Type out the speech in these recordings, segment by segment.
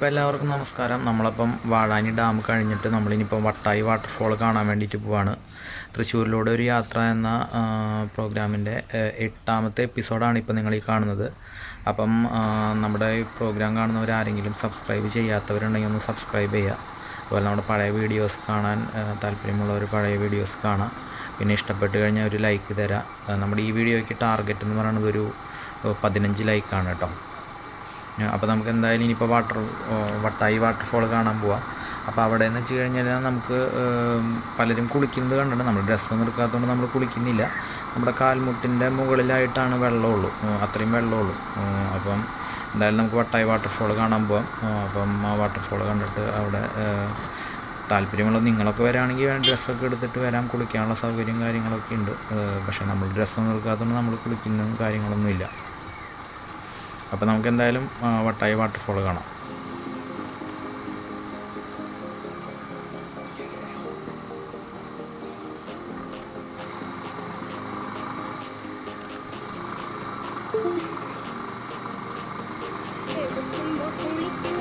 അപ്പോൾ എല്ലാവർക്കും നമസ്കാരം. നമ്മളപ്പം വാഴാനി ഡാം കഴിഞ്ഞിട്ട് നമ്മളിനിപ്പം വട്ടായി വാട്ടർഫോൾ കാണാൻ വേണ്ടിയിട്ട് പോവാണ്. തൃശ്ശൂരിലൂടെ ഒരു യാത്ര എന്ന പ്രോഗ്രാമിന്റെ എട്ടാമത്തെ എപ്പിസോഡാണ് ഇപ്പോൾ നിങ്ങൾ ഈ കാണുന്നത്. അപ്പം നമ്മുടെ ഈ പ്രോഗ്രാം കാണുന്നവർ ആരെങ്കിലും സബ്സ്ക്രൈബ് ചെയ്യാത്തവരുണ്ടെങ്കിൽ ഒന്ന് സബ്സ്ക്രൈബ് ചെയ്യുക. അതുപോലെ നമ്മുടെ പഴയ വീഡിയോസ് കാണാൻ താല്പര്യമുള്ളവർ പഴയ വീഡിയോസ് കാണാം. പിന്നെ ഇഷ്ടപ്പെട്ട് കഴിഞ്ഞാൽ ഒരു ലൈക്ക് തരാം. നമ്മുടെ ഈ വീഡിയോയ്ക്ക് ടാർഗറ്റ് എന്ന് പറയുന്നത് ഒരു പതിനഞ്ച് ലൈക്കാണ് കേട്ടോ. അപ്പോൾ നമുക്ക് എന്തായാലും ഇനിയിപ്പോൾ വാട്ടർ വട്ടായി വാട്ടർഫോൾ കാണാൻ പോവാം. അപ്പോൾ അവിടെ എന്ന് വെച്ച് കഴിഞ്ഞാൽ നമുക്ക് പലരും കുളിക്കുന്നത് കണ്ടിട്ടുണ്ട്. നമ്മൾ ഡ്രസ്സൊന്നും എടുക്കാത്തതുകൊണ്ട് നമ്മൾ കുളിക്കുന്നില്ല. നമ്മുടെ കാൽമുട്ടിന്റെ മുകളിലായിട്ടാണ് വെള്ളമുള്ളൂ. അത്രയും വെള്ളമുള്ളൂ. അപ്പം എന്തായാലും നമുക്ക് വട്ടായി വാട്ടർഫോൾ കാണാൻ പോവാം. അപ്പം ആ വാട്ടർഫോൾ കണ്ടിട്ട് അവിടെ താല്പര്യമുള്ള നിങ്ങളൊക്കെ വരാണെങ്കിൽ ഡ്രസ്സൊക്കെ എടുത്തിട്ട് വരാം. കുളിക്കാനുള്ള സൗകര്യം കാര്യങ്ങളൊക്കെ ഉണ്ട്. പക്ഷേ നമ്മൾ ഡ്രസ്സൊന്നും എടുക്കാത്തതുകൊണ്ട് നമ്മൾ കുളിക്കുന്നതും കാര്യങ്ങളൊന്നുമില്ല. അപ്പോൾ നമുക്ക് എന്തായാലും വട്ടായി വാട്ടർഫോൾ കാണാം. Thank കുളിക്കുവാൻ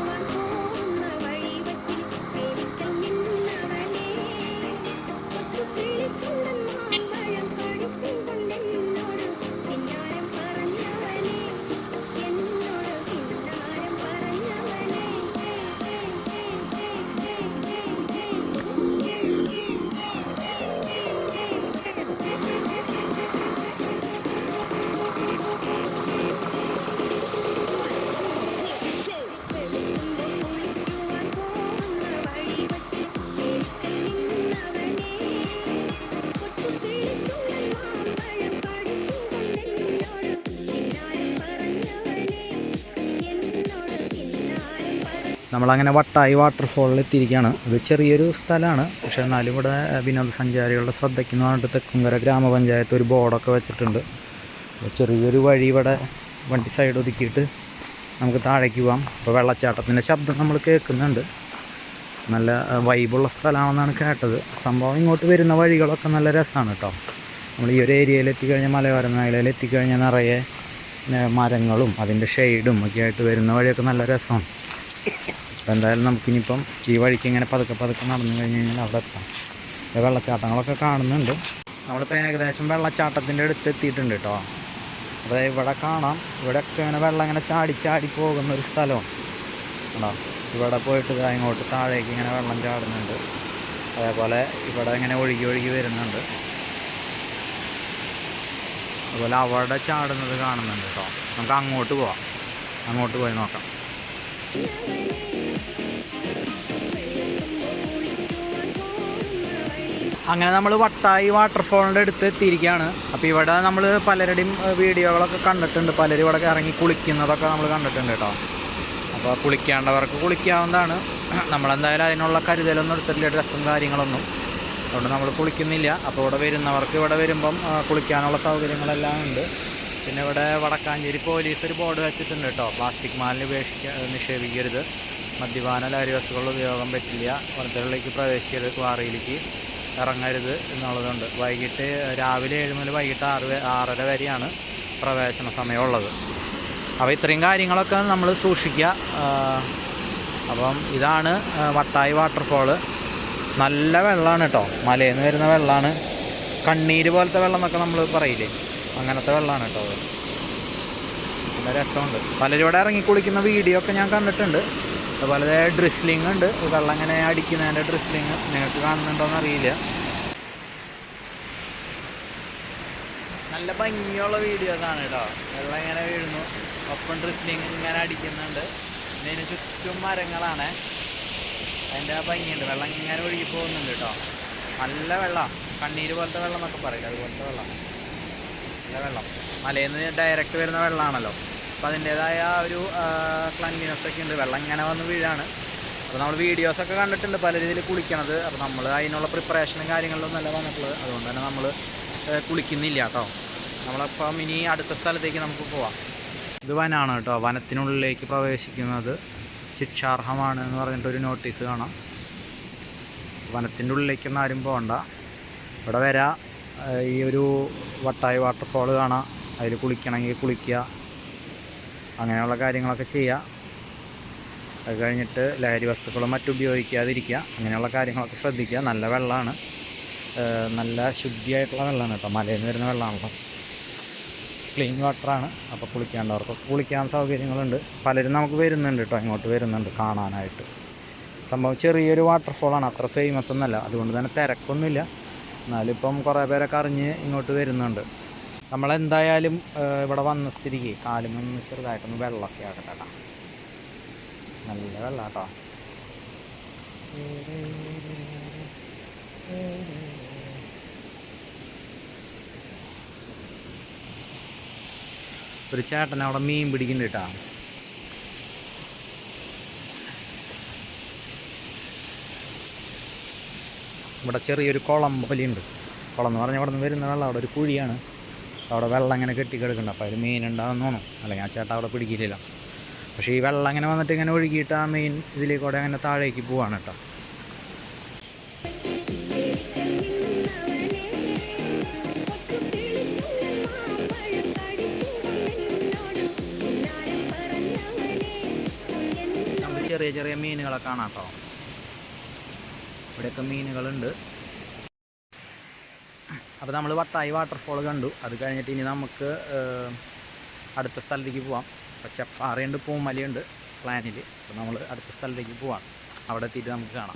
നമ്മളങ്ങനെ വട്ടായി വാട്ടർഫോളിൽ എത്തിയിരിക്കുകയാണ്. ഇത് ചെറിയൊരു സ്ഥലമാണ്. പക്ഷേ എന്നാലും ഇവിടെ വിനോദസഞ്ചാരികളുടെ ശ്രദ്ധയ്ക്ക് എന്ന് പറഞ്ഞിട്ട് തെക്കുംകര ഗ്രാമപഞ്ചായത്ത് ഒരു ബോർഡൊക്കെ വെച്ചിട്ടുണ്ട്. ചെറിയൊരു വഴി ഇവിടെ വണ്ടി സൈഡ് ഒതുക്കിയിട്ട് നമുക്ക് താഴേക്ക് പോകാം അപ്പോൾ വെള്ളച്ചാട്ടത്തിന്റെ ശബ്ദം നമ്മൾ കേൾക്കുന്നുണ്ട്. നല്ല വൈബുള്ള സ്ഥലമാണെന്നാണ് കേട്ടത്. സംഭവം ഇങ്ങോട്ട് വരുന്ന വഴികളൊക്കെ നല്ല രസമാണ് കേട്ടോ നമ്മൾ ഈ ഒരു ഏരിയയിൽ എത്തിക്കഴിഞ്ഞാൽ മലയോര മേഖലയിൽ എത്തിക്കഴിഞ്ഞാൽ നിറയെ മരങ്ങളും അതിന്റെ ഷെയ്ഡും ഒക്കെ ആയിട്ട് വരുന്ന വഴിയൊക്കെ നല്ല രസമാണ് അപ്പോൾ എന്തായാലും നമുക്കിനിയിപ്പം ഈ വഴിക്ക് ഇങ്ങനെ പതുക്കെ പതുക്കെ നടന്നു കഴിഞ്ഞ് കഴിഞ്ഞാൽ അവിടെ എത്താം. വെള്ളച്ചാട്ടങ്ങളൊക്കെ കാണുന്നുണ്ട്. നമ്മളിപ്പോൾ ഏകദേശം വെള്ളച്ചാട്ടത്തിന്റെ അടുത്ത് എത്തിയിട്ടുണ്ട് കേട്ടോ. അതായത് ഇവിടെ കാണാം. ഇവിടെയൊക്കെ ഇങ്ങനെ വെള്ളം ഇങ്ങനെ ചാടി ചാടി പോകുന്ന ഒരു സ്ഥലമാണ് കേട്ടോ ഇവിടെ പോയിട്ട് ഇതാ ഇങ്ങോട്ട് താഴേക്ക് ഇങ്ങനെ വെള്ളം ചാടുന്നുണ്ട്. അതേപോലെ ഇവിടെ ഇങ്ങനെ ഒഴുകി ഒഴുകി വരുന്നുണ്ട്. അതുപോലെ അവിടെ ചാടുന്നത് കാണുന്നുണ്ട് കേട്ടോ. നമുക്ക് അങ്ങോട്ട് പോവാം. അങ്ങോട്ട് പോയി നോക്കാം. അങ്ങനെ നമ്മൾ വട്ടായി വാട്ടർഫോളിന്റെ അടുത്ത് എത്തിയിരിക്കുകയാണ്. അപ്പോൾ ഇവിടെ നമ്മൾ പലരുടെയും വീഡിയോകളൊക്കെ കണ്ടിട്ടുണ്ട്. പലരും ഇവിടെ ഇറങ്ങി കുളിക്കുന്നതൊക്കെ നമ്മൾ കണ്ടിട്ടുണ്ട് കേട്ടോ. അപ്പോൾ കുളിക്കേണ്ടവർക്ക് കുളിക്കാവുന്നതാണ്. നമ്മളെന്തായാലും അതിനുള്ള കരുതലൊന്നും എടുത്തിട്ടില്ല ഡ്രസ്സും കാര്യങ്ങളൊന്നും. അതുകൊണ്ട് നമ്മൾ കുളിക്കുന്നില്ല. അപ്പോൾ ഇവിടെ വരുന്നവർക്ക് ഇവിടെ വരുമ്പം കുളിക്കാനുള്ള സൗകര്യങ്ങളെല്ലാം ഉണ്ട്. പിന്നെ ഇവിടെ വടക്കാഞ്ചേരി പോലീസ് ഒരു ബോർഡ് വെച്ചിട്ടുണ്ട് കേട്ടോ. പ്ലാസ്റ്റിക് മാലിന്യം ഉപേക്ഷിക്ക നിക്ഷേപിക്കരുത്. മദ്യപാന ലഹരി വസ്തുക്കളുടെ ഉപയോഗം പറ്റില്ല. വനത്തിലേക്ക് പ്രവേശിക്കരുത് ക്വാറിയിലേക്ക്. ഇറങ്ങരുത് എന്നുള്ളതുണ്ട്. വൈകിട്ട് രാവിലെ ഏഴ് മുതൽ വൈകിട്ട് ആറ് ആറര വരെയാണ് പ്രവേശന സമയമുള്ളത്. അപ്പോൾ ഇത്രയും കാര്യങ്ങളൊക്കെ നമ്മൾ സൂക്ഷിക്കുക. അപ്പം ഇതാണ് വട്ടായി വാട്ടർഫോൾ നല്ല വെള്ളമാണ് കേട്ടോ. മലയിൽ നിന്ന് വരുന്ന വെള്ളമാണ്. കണ്ണീര് പോലത്തെ വെള്ളം എന്നൊക്കെ നമ്മൾ പറയില്ലേ? അങ്ങനത്തെ വെള്ളമാണ് കേട്ടോ നല്ല രസമുണ്ട്. പലരും ഇവിടെ ഇറങ്ങി കുളിക്കുന്ന വീഡിയോ ഒക്കെ ഞാൻ കണ്ടിട്ടുണ്ട്. അതുപോലെ ഡ്രിസ്ലിംഗ് ഉണ്ട്. വെള്ളം ഇങ്ങനെ അടിക്കുന്നതിന്റെ ഡ്രിസ്ലിംഗ് നിങ്ങൾക്ക് കാണുന്നുണ്ടോയെന്ന് അറിയില്ല. നല്ല ഭംഗിയുള്ള വീഡിയോസാണ് കേട്ടോ. വെള്ളം ഇങ്ങനെ വീഴുന്നു. ഒപ്പം ഡ്രിസ്ലിംഗ് ഇങ്ങനെ അടിക്കുന്നുണ്ട്. ഇതിന് ചുറ്റും മരങ്ങളാണ്. അതിന്റെ ഭംഗിയുണ്ട്. വെള്ളം ഇങ്ങനെ ഒഴുകി പോകുന്നുണ്ട് കേട്ടോ. നല്ല വെള്ളം. കണ്ണീര് പോലത്തെ വെള്ളം എന്നൊക്കെ പറയില്ല? അതുപോലത്തെ വെള്ളം. നല്ല വെള്ളം. മലയിൽ നിന്ന് ഡയറക്റ്റ് വരുന്ന വെള്ളമാണല്ലോ അപ്പോൾ അതിന്റേതായ ഒരു ക്ലൻലിനെസ് ഒക്കെ ഉണ്ട്. വെള്ളം ഇങ്ങനെ വന്ന് വീഴാണ്. അപ്പോൾ നമ്മൾ വീഡിയോസൊക്കെ കണ്ടിട്ടുണ്ട് പല രീതിയിൽ കുളിക്കണത്. അപ്പോൾ നമ്മൾ അതിനുള്ള പ്രിപ്പറേഷനും കാര്യങ്ങളിലും നല്ല വന്നിട്ടുള്ളത്. അതുകൊണ്ട് തന്നെ നമ്മൾ കുളിക്കുന്നില്ല കേട്ടോ. നമ്മളപ്പം ഇനി അടുത്ത സ്ഥലത്തേക്ക് നമുക്ക് പോവാം. ഇത് വനമാണ് കേട്ടോ. വനത്തിനുള്ളിലേക്ക് പ്രവേശിക്കുന്നത് ശിക്ഷാർഹമാണ് എന്ന് പറഞ്ഞിട്ടൊരു നോട്ടീസ് കാണാം. വനത്തിന്റെ ഉള്ളിലേക്കൊന്നും ആരും പോകണ്ട ഇവിടെ വരാം ഈ ഒരു വട്ടായി വാട്ടർഫോൾ കാണാം. അതിൽ കുളിക്കണമെങ്കിൽ കുളിക്കുക. അങ്ങനെയുള്ള കാര്യങ്ങളൊക്കെ ചെയ്യുക. അത് കഴിഞ്ഞിട്ട് ലഹരി വസ്തുക്കളും മറ്റും ഉപയോഗിക്കാതിരിക്കുക. അങ്ങനെയുള്ള കാര്യങ്ങളൊക്കെ ശ്രദ്ധിക്കുക. നല്ല വെള്ളമാണ്. നല്ല ശുദ്ധിയായിട്ടുള്ള വെള്ളമാണ് കേട്ടോ. മലയിൽ നിന്ന് വരുന്ന വെള്ളമാണല്ലോ. ക്ലീൻ വാട്ടറാണ് അപ്പോൾ കുളിക്കാണ്ടവർക്ക് കുളിക്കാൻ സൗകര്യങ്ങളുണ്ട്. പലരും നമുക്ക് വരുന്നുണ്ട് കേട്ടോ. ഇങ്ങോട്ട് വരുന്നുണ്ട് കാണാനായിട്ട്. സംഭവം ചെറിയൊരു വാട്ടർഫോളാണ് അത്ര ഫേമസ് ഒന്നല്ല അതുകൊണ്ട് തന്നെ തിരക്കൊന്നുമില്ല. എന്നാലും ഇപ്പം കുറേ പേരൊക്കെ അറിഞ്ഞ് ഇങ്ങോട്ട് വരുന്നുണ്ട്. നമ്മളെന്തായാലും ഇവിടെ വന്ന സ്ഥിതിക്ക് കാലുമൊന്ന് ചെറുതായിട്ടൊന്ന് വെള്ളമൊക്കെ ആക്കട്ടെ കേട്ടോ നല്ല വെള്ളം കേട്ടോ ഒരു ചേട്ടൻ അവിടെ മീൻ പിടിക്കുന്നുണ്ട് കേട്ടോ. ഇവിടെ ചെറിയൊരു കുളം പോലെയുണ്ട്. കുളം എന്ന് പറഞ്ഞാൽ അവിടെ നിന്ന് വരുന്ന വെള്ളം അവിടെ ഒരു കുഴിയാണ്. അവിടെ വെള്ളം ഇങ്ങനെ കെട്ടിക്കിടക്കുന്നുണ്ട്. അപ്പോൾ അതിൽ മീൻ ഉണ്ടാകുന്ന തോന്നും അല്ലെങ്കിൽ ആ ചേട്ടൻ അവിടെ പിടിക്കില്ല പക്ഷേ ഈ വെള്ളം അങ്ങനെ വന്നിട്ട് ഇങ്ങനെ ഒഴുകിയിട്ട് ആ മീൻ ഇതിലേക്കൂടെ അങ്ങനെ താഴേക്ക് പോവാണ് കേട്ടോ. ചെറിയ ചെറിയ മീനുകളെ കാണാം കേട്ടോ. ഇവിടെയൊക്കെ മീനുകളുണ്ട്. അപ്പോൾ നമ്മൾ വട്ടായി വാട്ടർഫോൾ കണ്ടു. അത് കഴിഞ്ഞിട്ട് ഇനി നമുക്ക് അടുത്ത സ്ഥലത്തേക്ക് പോവാം. പക്ഷെ ചെപ്പാറയുണ്ട് പൂമലയുണ്ട് പ്ലാനിൽ അപ്പോൾ നമ്മൾ അടുത്ത സ്ഥലത്തേക്ക് പോവാം. അവിടെ എത്തിയിട്ട് നമുക്ക് കാണാം.